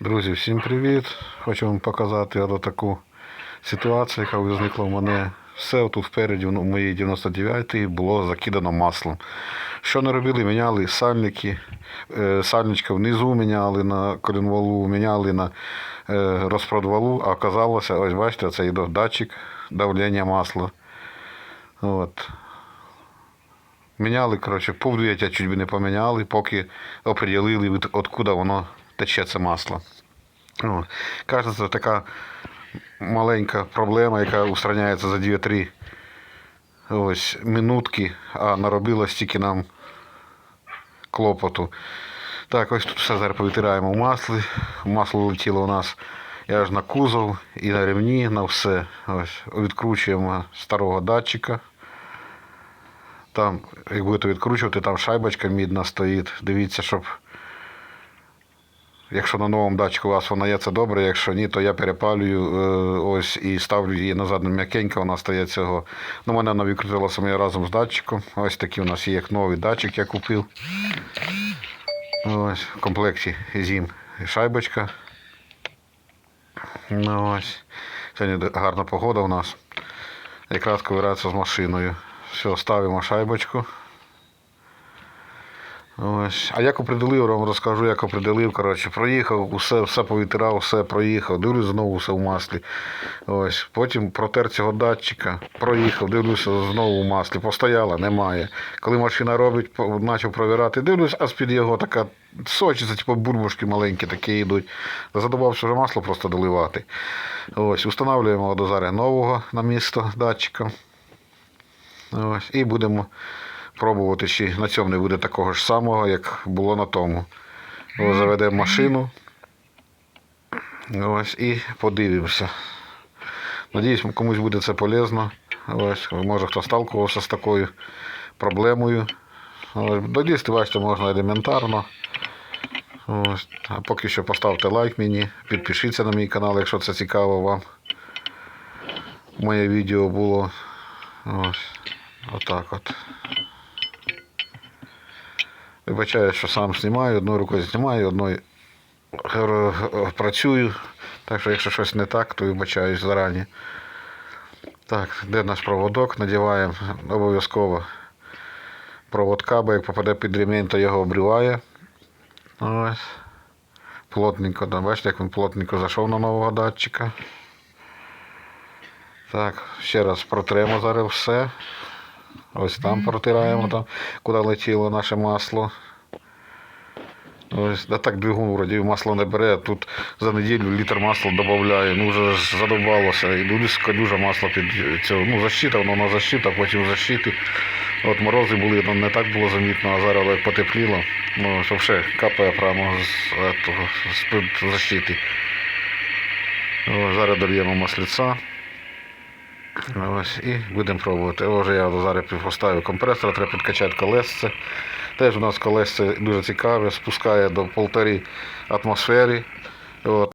Друзі, всім привіт! Хочу вам показати таку ситуацію, яка виникла в мене. Все тут впереді, в моїй 99-й було закидано маслом. Що не робили? Міняли сальники, е, сальничка внизу міняли на колінвалу, міняли на е, розпродвалу, а оказалося, ось бачите, це йде датчик давлення масла. От. Міняли, коротше, повдуєтя чуть би не поміняли, поки оприділили, від откуда воно тече це масло. О, Кажеться, це така маленька проблема, яка устраняється за 2-3 ось, минутки, а наробила стільки нам клопоту. Так, ось тут все зараз повитираємо в маслі. Масло летіло у нас і аж на кузов, і на ремні, на все. Ось, відкручуємо старого датчика. Там, як будете відкручувати, там шайбочка мідна стоїть. Дивіться, щоб. Якщо на новому датчику у вас вона є, це добре. Якщо ні, то я перепалюю е, ось і ставлю її назад на м'якенька, вона стає цього. Ну, мене вона викрутилася моя разом з датчиком. Ось такий у нас є як новий датчик, я купив. Ось, в комплекті зім і шайбочка. Ну, ось. Сьогодні гарна погода у нас. Якраз ковирається з машиною. Все, ставимо шайбочку. Ось. А як определив, вам розкажу, як определив. Коротше, проїхав, усе, все повитирав, все проїхав, дивлюсь знову все в маслі. Ось. Потім протер цього датчика, проїхав, дивлюся знову в маслі. Постояла, немає. Коли машина робить, почав провірати, дивлюсь, а з-під його така сочиться, типу бурбушки маленькі такі йдуть. Задобався вже масло просто доливати. Ось, встановлюємо до зараз нового на місто датчика. Ось, і будемо пробувати, чи на цьому не буде такого ж самого, як було на тому. Ось, заведемо машину. Ось, і подивимося. Надіюсь, комусь буде це полезно. Ось, може хто сталкувався з такою проблемою. Ось, бачите, можна елементарно. Ось. А поки що поставте лайк мені, підпишіться на мій канал, якщо це цікаво вам. Моє відео було. Ось. Отак от. Вибачаю, що сам знімаю, одною рукою знімаю, одною працюю. Так що, якщо щось не так, то вибачаюсь зарані. Так, де наш проводок? Надіваємо обов'язково проводка, бо як попаде під ремінь, то його обриває. Ось. Плотненько, да, бачите, як він плотненько зайшов на нового датчика. Так, ще раз протремо зараз все. Ось там протираємо, там, куди летіло наше масло. Ось, да так двигун вроді масло не бере, а тут за неділю літр масла додає. Ну вже ж задовбалося. І дуже калюжа масла під цього. Ну, защита, воно на защита, потім защити. От морози були, ну, не так було замітно, а зараз як потепліло. Ну, що вже капає прямо з, этого, з защити. О, зараз дольємо масліця. Ось, і будемо пробувати. Ось я зараз поставив компресор, треба підкачати колесце. Теж у нас колесце дуже цікаве, спускає до полтори атмосфери. От.